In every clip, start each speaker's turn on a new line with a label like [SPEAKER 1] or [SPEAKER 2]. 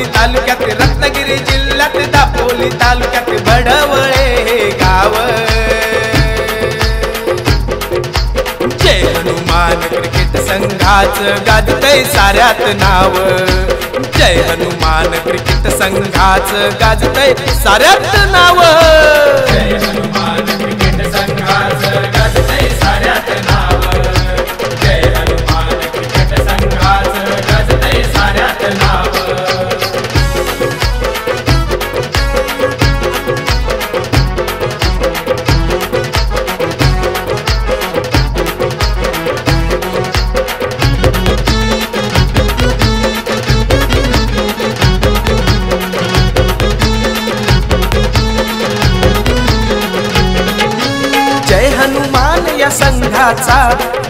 [SPEAKER 1] तालुक्यात रत्नागिरी जिल्ह्यात दापोली तालुक्यात बडवळे हे गाव. जय हनुमान क्रिकेट संघाचं गाजतय साऱ्यात नाव. जय हनुमान क्रिकेट संघाचं गाजतय साऱ्यात नाव. जय हनुमान क्रिकेट संघाच गाजतय साऱ्यात नाव. संघाचा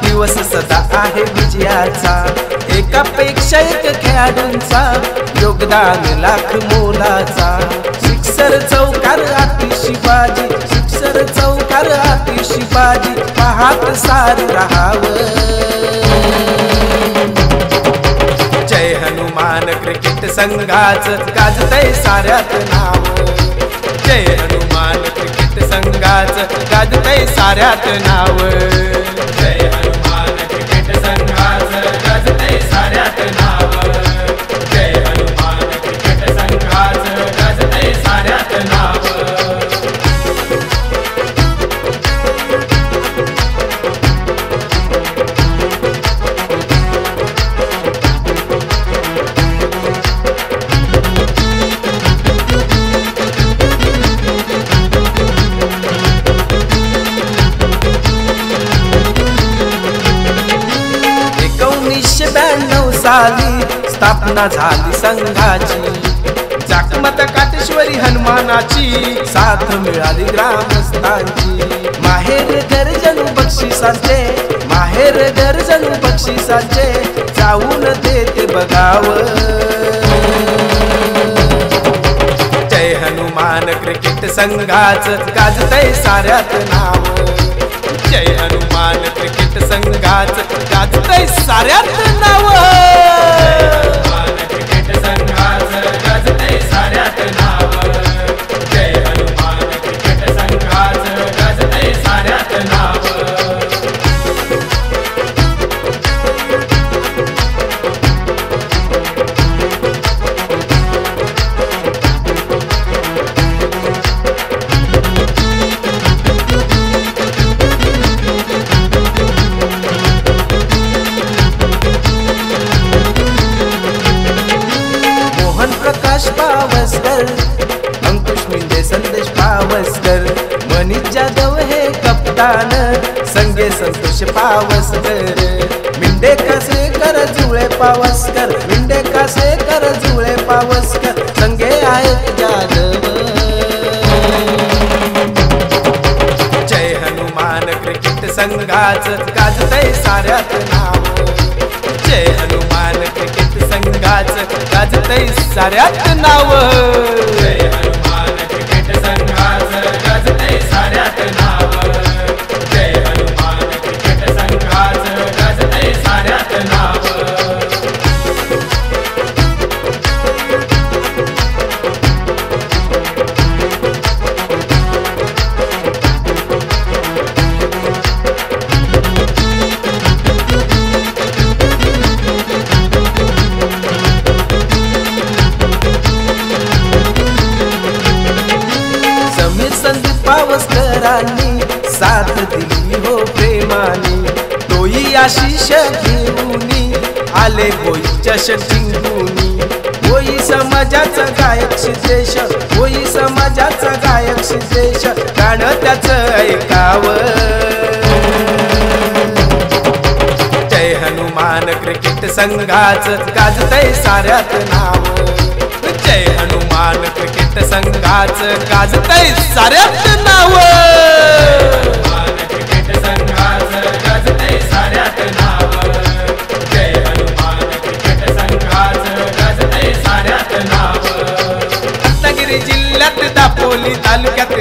[SPEAKER 1] दिवस सदा आहे विजयाचा. एकापेक्षा एक खेळाडूंचा योगदान लाख मोलाचा. शिक्षर चौकार आती शिवाजी शिक्षर चौकार आती शिवाजी पाहत सार राहाव. जय हनुमान क्रिकेट संघाच गाजतय साऱ्यात नाव. जय हनुमान क्रिकेट संघाच. गाजतय साऱ्यात नाव. ब्याण्णव स्थापना झाली संघाची. जाकमत काटेश्वरी हनुमानाची साथ मिळाली ग्रामस्थांची. माहेर गर्जन बक्षिसांचे माहेर गर्जन बक्षिसांचे जाऊन देते बघाव. जय हनुमान क्रिकेट संघाच गाजतय साऱ्यात नाव. जय हनुमान क्रिकेट संघाच गाजतय साऱ्यात पावसकर अंकुश मिंदे संदेश पावसकर. मनीष जाधव हे कप्तान. संगे संतोष पावसकर. मिंडे कासेकर जुळे पावसकर. मिंडे कासेकर जुळे पावसकर. संगे आहेत जाधव. जय हनुमान क्रिकेट संघाच गाजतय साऱ्यात नाव. जय हनुमान क्रिकेट गाजतय साऱ्यात नाव. गावस्करांनी साथ दिली हो प्रेमाने. तोही आशिष घेऊनी आले होई चषक जिंकूनी. होई समाजाचा गायक सिद्धेश होई समाजाचा गायक सिद्धेश गाणं त्याचं ऐकावं. जय हनुमान क्रिकेट संघाच गाजतय साऱ्यात नाव. जय हनुमान क्रिकेट संघाच गाजतय साऱ्यात नाव. क्रिकेट संघाच गाजतय साऱ्यात नाव. जय हनुमान क्रिकेट संघाच गाजतय साऱ्यात नाव. रत्नागिरी जिल्ह्यात दापोली तालुक्यात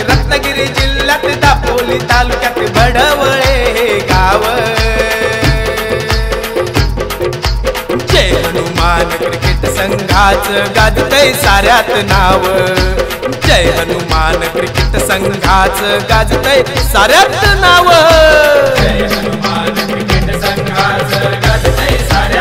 [SPEAKER 1] संघाच गाजतय साऱ्यात नाव. जय हनुमान क्रिकेट संघाच गाजतय साऱ्यात नाव.
[SPEAKER 2] जय हनुमान क्रिकेट संघाच गाजतय साऱ्यात